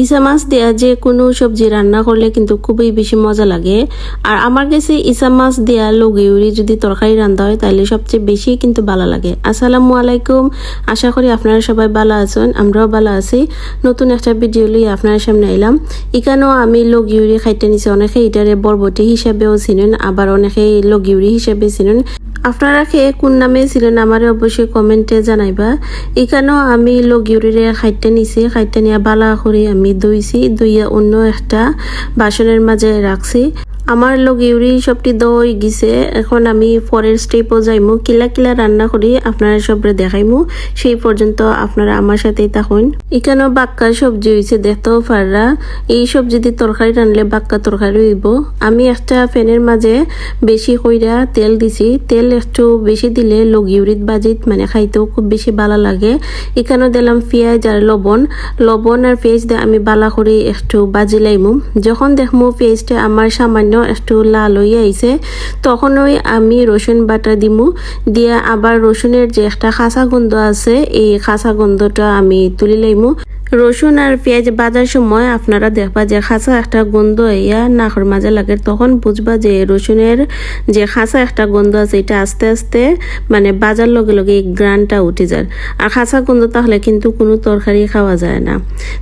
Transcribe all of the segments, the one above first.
ইসা মাছ দেওয়া যে কোনো সবজি রান্না করলে কিন্তু খুবই বেশি মজা লাগে। আর আমার কাছে ইসা মাছ দেওয়া লগে উড়ি যদি তরকারি রান্না হয় তাহলে সবচেয়ে বেশি কিন্তু ভালো লাগে। আসসালামু আলাইকুম। আশা করি আপনারা সবাই ভালো আছেন, আমরাও ভালো আছি। নতুন একটা ভিডিও লিয়ে আপনার সামনে এলাম এখানেও আমি লগিউরি খাইতে নিছি অনেকে, এটারে বরবটি হিসাবেও চিনেন, আবার অনেকে লগিউরি হিসাবে চিনেন। আপনারা খেয়ে কোন নামে ছিলেন আমারে অবশ্যই কমেন্টে জানাইবা। এখানেও আমি লগিউরিরে খাইতে নিছি, খাইতে নিয়ে বালা করে আমি দইছি ধুইয়া অন্য একটা বাসনের মাঝে রাখছি। আমার লগিউরি সবটি দই গিছে, এখন আমি পরের স্টেপও যাইমু। কিলা কিলা রান্না করি, আপনারা সবরে দেখাইমু। সেই পর্যন্ত আপনারা আমার সাথেই থাকুন। এখানেও বাক্কা সবজি হয়েছে দেখতেও পাররা। এই সবজি দিয়ে তরকারি রানলে বাক্কা তরকারি হইব। আমি একটা ফ্যানের মাঝে বেশি কইরা তেল দিছি। তেল একটু বেশি দিলে লগিউরিত বাজিত মানে খাইতেও খুব বেশি ভালো লাগে। এখানেও দিলাম পেঁয়াজ আর লবণ। লবণ আর পেঁয়াজ দিয়ে আমি বালা করে একটু বাজি লাইমু। যখন দেখমু পেঁয়াজটা আমার সামান্য একটু লাল হয়ে আইছে। তখন ওই আমি রসুন বাটা দিমু। দিয়ে আবার রসুনের যে একটা খাসা গন্ধ আছে, এই খাসা গন্ধটা আমি তুলি লাইমু। রসুন আর পেঁয়াজ বাজার সময় আপনারা দেখবা যে খাসা একটা গন্ধ ইয়া নাকর মাঝে লাগে। তখন বুঝবা যে রসুনের যে খাসা একটা গন্ধ আছে, এটা আস্তে আস্তে মানে বাজার লগে লগে এই গ্রানটা উঠে যায়। আর খাসা গন্ধ তাহলে কিন্তু কোনো তরকারি খাওয়া যায় না।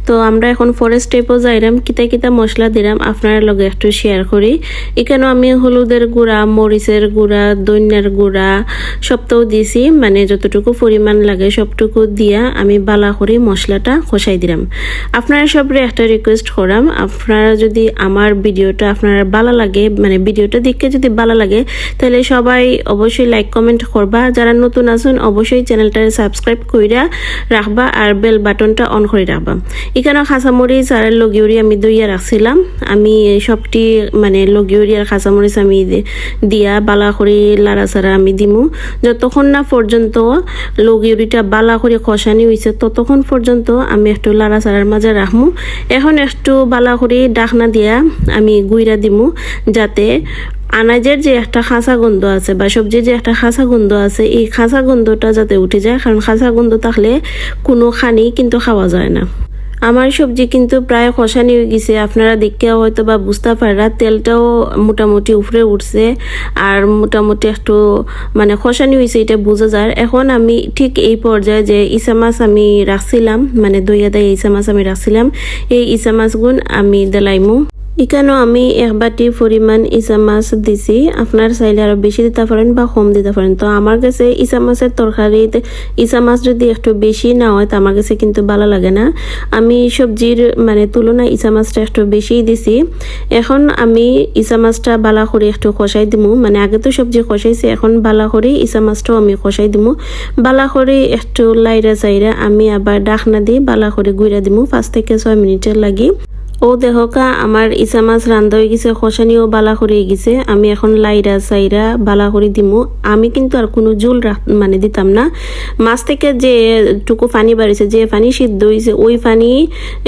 তো আমরা এখন ফরেস্ট স্টেপও যাইলাম কিতা কিতা মশলা দিলাম আপনার লগে একটু শেয়ার করি। এখানেও আমি হলুদের গুঁড়া, মরিচের গুঁড়া দৈন্যের গুঁড়া সবটাও দিয়েছি মানে যতটুকু পরিমাণ লাগে সবটুকু দিয়া আমি বালা করে মশলাটা কষাই দিলাম। আপনারা সবরে একটা রিকোয়েস্ট করাম, আপনারা যদি আমার ভিডিওটা আপনারা ভালো লাগে মানে ভিডিওটা দেখে যদি ভালো লাগে, তাহলে সবাই অবশ্যই লাইক কমেন্ট করবা। যারা নতুন আছেন, অবশ্যই চ্যানেলটা সাবস্ক্রাইব কইরা রাখবা আর বেল বাটনটা অন করে রাখবা। এখানে খাঁচামরিচ আর লগিউরি আমি দইয়া রাখছিলাম। আমি সবটি মানে লগিউরি আর খাঁচামরিচ আমি দিয়া বালা করে লাড়া ছাড়া আমি দিমু। যতক্ষণ না পর্যন্ত লগিউরিটা বালা করে খসানি হয়েছে ততক্ষণ পর্যন্ত আমি একটু লাড়া চারার মাঝে রাখমু। এখন একটু বালা করে ডাকনা দিয়া আমি গুইরা দিমু, যাতে আনাজের যে একটা খাঁচা গন্ধ আছে বা সবজির যে একটা খাঁচা গন্ধ আছে, এই খাঁচা গন্ধটা যাতে উঠে যায়, কারণ খাঁচা গন্ধ থাকলে কোনো খানি কিন্তু খাওয়া যায় না। আমার সবজি কিন্তু প্রায় খসানি হয়ে গেছে। আপনারা দেখে হয়তো বা বুঝতে পারা তেলটাও মোটামুটি উপরে উঠছে আর মোটামুটি একটু মানে খসানি হয়েছে এটা বোঝা যায়। এখন আমি ঠিক এই পর্যায়ে যে ইসা মাছ আমি রাখছিলাম মানে দইয়া দেয় ইসা মাছ আমি রাখছিলাম, এই ইসা মাছগুন আমি দেলাইমু। এখানেও আমি এক বাটি পরিমাণ ইসা মাছ দিছি। আপনার চাইলে আরও বেশি দিতে পারেন বা কম দিতে পারেন। তো আমার কাছে ইসা মাছের তরকারিতে ইসা মাছ যদি একটু বেশি না হয়, তো আমার কাছে কিন্তু ভালো লাগে না। আমি সবজির মানে তুলনায় ইসা মাছটা একটু বেশি দিছি। এখন আমি ইসা মাছটা বালা করে একটু কষাই দিমু। মানে আগে তো সবজি কষাইছি, এখন বালা করে ইসা মাছটাও আমি কষাই দিমু। বালা করে একটু লাইরা চাইরা আমি আবার ডাকনা দিয়ে বালা করে গুইরা দিমু, পাঁচ থেকে ছয় মিনিটের লাগি। ও দেহকা আমার ইসা মাছ রান্ধা হয়ে গেছে খসানিও বালা করে গেছে। আমি এখন লাইরা সাইরা বালা করে দিমু। আমি কিন্তু আর কোনো জুল মানে দিতাম না। মাছ থেকে যে টুকু পানি বাড়িছে যে পানি সিদ্ধ হয়েছে ওই পানি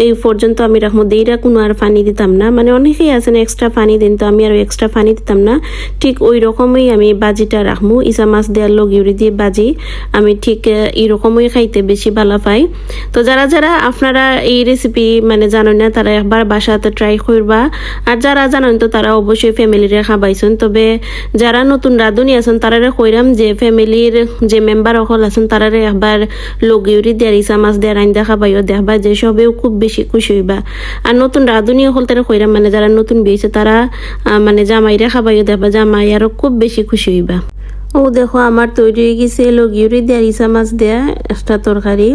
এই পর্যন্ত আমি রাখব দেইরা কোনো আর পানি দিতাম না। মানে অনেকেই আছেন এক্সট্রা পানি দিন তো আমি আর এক্সট্রা পানি দিতাম না। ঠিক ওই রকমই আমি বাজিটা রাখব ইসা মাছ দেওয়ার লগিউরি দিয়ে বাজি আমি ঠিক এই রকমই খাইতে বেশি ভালো পাই। তো যারা যারা আপনারা এই রেসিপি মানে জানেন না, তারা একবার বাসাতে ট্রাই করবা। আর যারা জানেন তো তারা অবশ্যই ফ্যামিলিরে খাবাইছেন। তবে যারা নতুন রাঁধুনি আছেন, তারারে কইরাম যে ফ্যামিলির যে মেম্বার অকল আছেন, তারারে একবার লগিউরি দেয়ার ইসা মাছ দেয়ার আইন দেখা পাইও দেখবা যে সবেও খুব বেশি খুশি হইবা। আর নতুন রাঁধুনি অকল তারা কইরাম মানে যারা নতুন বিয়েছে তারা মানে জামাইরে খাবাইও দেখবা, জামাই আরও খুব বেশি খুশি হইবা। ও দেখো, আমার তৈরি হয়ে গেছে লগিউরি দেয়া ইসা মাছ দেয়া একটা তরকারি।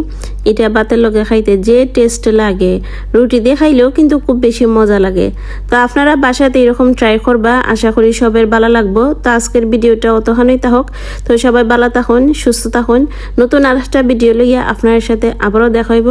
এটা বাতের লগে খাইতে যে টেস্ট লাগে। রুটি দিয়ে খাইলেও কিন্তু খুব বেশি মজা লাগে। তো আপনারা বাসাতে এরকম ট্রাই করবা, আশা করি সবের ভালো লাগবো। তো আজকের ভিডিওটা অতখানেই থাকুক। তো সবাই ভালো থাকুন, সুস্থ থাকুন। নতুন আর একটা ভিডিও লইয়া আপনার সাথে আবারও দেখাইব